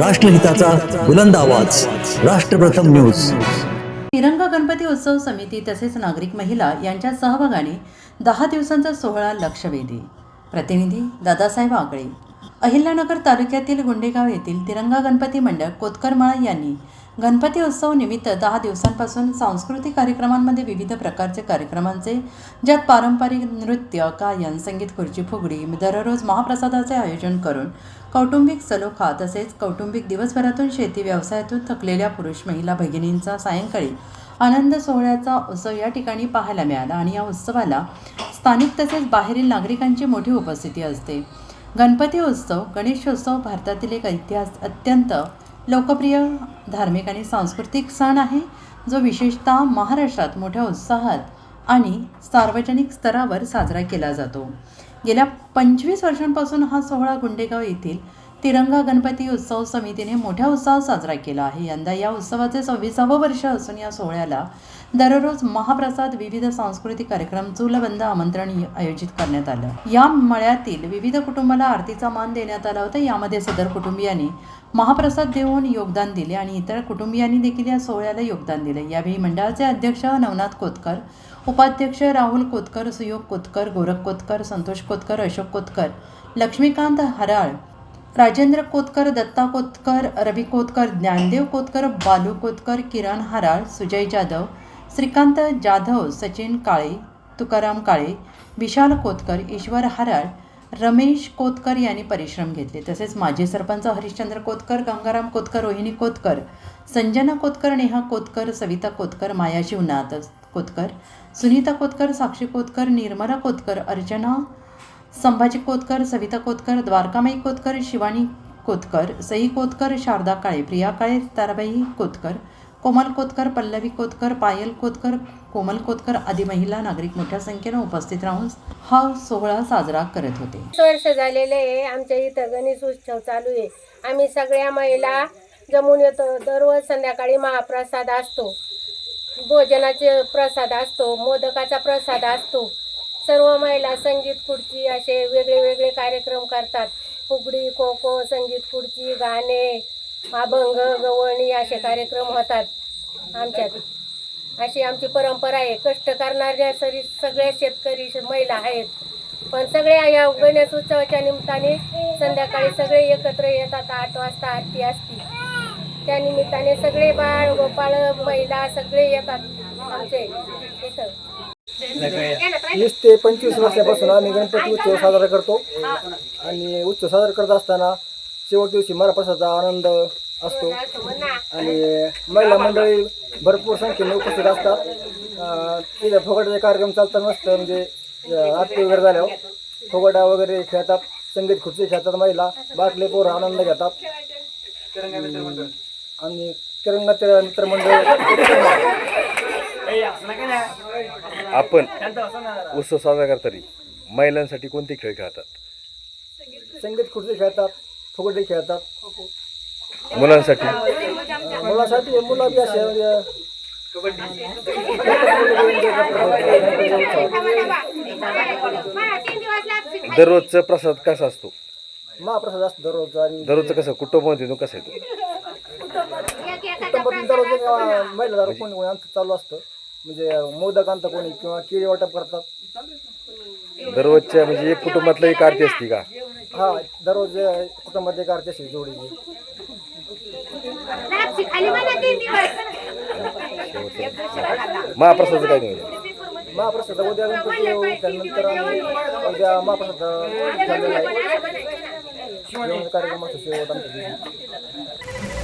राष्ट्रहिताचा बुलंद आवाज. राष्ट्रप्रथम न्यूज. तिरंगा गणपती उत्सव समिती तसेच नागरिक महिला यांच्या सहभागाने दहा दिवसांचा सोहळा लक्षवेधी. प्रतिनिधी दादासाहेब आगळे. अहिल्यानगर तालुक्यातील गुंडेगाव येथील तिरंगा गणपती मंडळ कोतकरमाळा यांनी गणपती उत्सव निमित्त दहा दिवसांपासून सांस्कृतिक कार्यक्रमांमध्ये विविध प्रकारचे कार्यक्रमांचे ज्यात पारंपरिक नृत्य गायन संगीत खुर्ची फुगडी दररोज महाप्रसादाचे आयोजन करून कौटुंबिक सलोखा तसेच कौटुंबिक दिवसभरातून शेती व्यवसायातून थकलेल्या पुरुष महिला भगिनींचा सायंकाळी आनंद सोहळ्याचा उत्सव या ठिकाणी पाहायला मिळाला आणि या उत्सवाला स्थानिक तसेच बाहेरील नागरिकांची मोठी उपस्थिती असते. गणपती उत्सव गणेशोत्सव भारतातील एक इतिहास अत्यंत लोकप्रिय धार्मिक आणि सांस्कृतिक सण आहे जो विशेषतः महाराष्ट्रात मोठ्या उत्साहात आणि सार्वजनिक स्तरावर साजरा केला जातो. गेल्या पंचवीस वर्षांपासून हा सोहळा गुंडेगाव येथील तिरंगा गणपती उत्सव समितीने मोठ्या उत्साहात साजरा केला आहे. यंदा या उत्सवाचे सव्वीसावं वर्ष असून या सोहळ्याला दररोज महाप्रसाद विविध सांस्कृतिक कार्यक्रम चूलबंद आमंत्रण आयोजित करण्यात आलं. या मळ्यातील विविध कुटुंबाला आरतीचा मान देण्यात आला होता. यामध्ये सदर कुटुंबियांनी महाप्रसाद देऊन योगदान दिले आणि इतर कुटुंबियांनी देखील या सोहळ्याला योगदान दिले. यावेळी मंडळाचे अध्यक्ष नवनाथ कोतकर उपाध्यक्ष राहुल कोतकर सुयोग कोतकर गोरख कोतकर संतोष कोतकर अशोक कोतकर लक्ष्मीकांत हराळ राजेंद्र कोतकर दत्ता कोतकर रवी कोतकर ज्ञानदेव कोतकर बालू कोतकर किरण हराळ सुजय जाधव श्रीकांत जाधव सचिन काळे तुकाराम काळे विशाल कोतकर ईश्वर हराळ रमेश कोतकर यांनी परिश्रम घेतले. तसेच माजी सरपंच हरिश्चंद्र कोतकर गंगाराम कोतकर रोहिणी कोतकर संजना कोतकर नेहा कोतकर सविता कोतकर माया शिवनाथ कोतकर सुनीता कोतकर साक्षी कोतकर निर्मला कोतकर अर्चना संभाजी कोतकर सविता कोतकर द्वारकामाई कोतकर शिवानी कोतकर सई कोतकर शारदा काळे प्रिया काळे ताराबाई कोतकर कोमल कोतकर पल्लवी कोतकर पायल कोतकर कोमल कोतकर आदी महिला नागरिक मोठ्या संख्येनं उपस्थित राहून हा सोहळा साजरा करत होते. वर्ष झालेले आहे. आमच्या इथं गणेश उत्सव चालू आहे. आम्ही सगळ्या महिला जमून येतो. दररोज संध्याकाळी महाप्रसाद असतो. भोजनाचे प्रसाद असतो. मोदकाचा प्रसाद असतो. सर्व महिला संगीत खुर्ची असे वेगळे वेगळे कार्यक्रम करतात. फुगडी खो खो संगीत खुर्ची गाणे अभंग गवळणी असे कार्यक्रम होतात आमच्यात. अशी आमची परंपरा आहे. कष्ट करणाऱ्या सरी सगळ्या शेतकरी महिला आहेत. पण सगळ्या या गणेश उत्सवाच्या निमित्ताने संध्याकाळी सगळे एकत्र येतात. आठ वाजता आरती असती. त्या निमित्ताने सगळे बाळ गोपाळ महिला सगळे येतात आमचे इथं. वीस ते पंचवीस वर्षापासून आम्ही गणपती उत्सव साजरा करतो. आणि उत्सव साजरा करत असताना शेवट दिवशी महाप्रसादाचा आनंद असतो. आणि महिला मंडळी भरपूर संख्येने उपस्थित असतात. तिथे फुगड्याचे कार्यक्रम चालतात मस्त म्हणजे आरती वगैरे झाल्यावर फुगडा वगैरे खेळतात संगीत खुर्ची खेळतात महिला बाटले पोरं आनंद घेतात. आणि तिरंगा तिर- मित्रमंडळ आपण उत्सव साजरा करताना महिलांसाठी कोणते खेळ खेळतात? संगीत खुर्ची खेळतात फुगडी खेळतात. मुलांसाठी? मुलासाठी मुलं बी असे म्हणजे दररोजचा प्रसाद कसा असतो? महाप्रसाद असतो दररोज आणि दररोजचं कसं? कुटुंबामध्ये कसं येतो? कुटुंबातून दररोज महिला दारू कोणी कोणी आमचं चालू असतं. म्हणजे मोदक आणतं कोणी किंवा केळी वाटप करतात? दररोजच्या म्हणजे एक कुटुंबातलं एक आरती असते का? हा दररोज अं, कुटुंबात एक आरती असते जोडीची महाप्रसादाचं काय नियोजन? महाप्रसाद उद्या गणपती येऊ? त्यानंतर आम्ही उद्या महाप्रसाद झालेला आहे. जेवण कार्यक्रम असतो शेवट आमच्या घरी.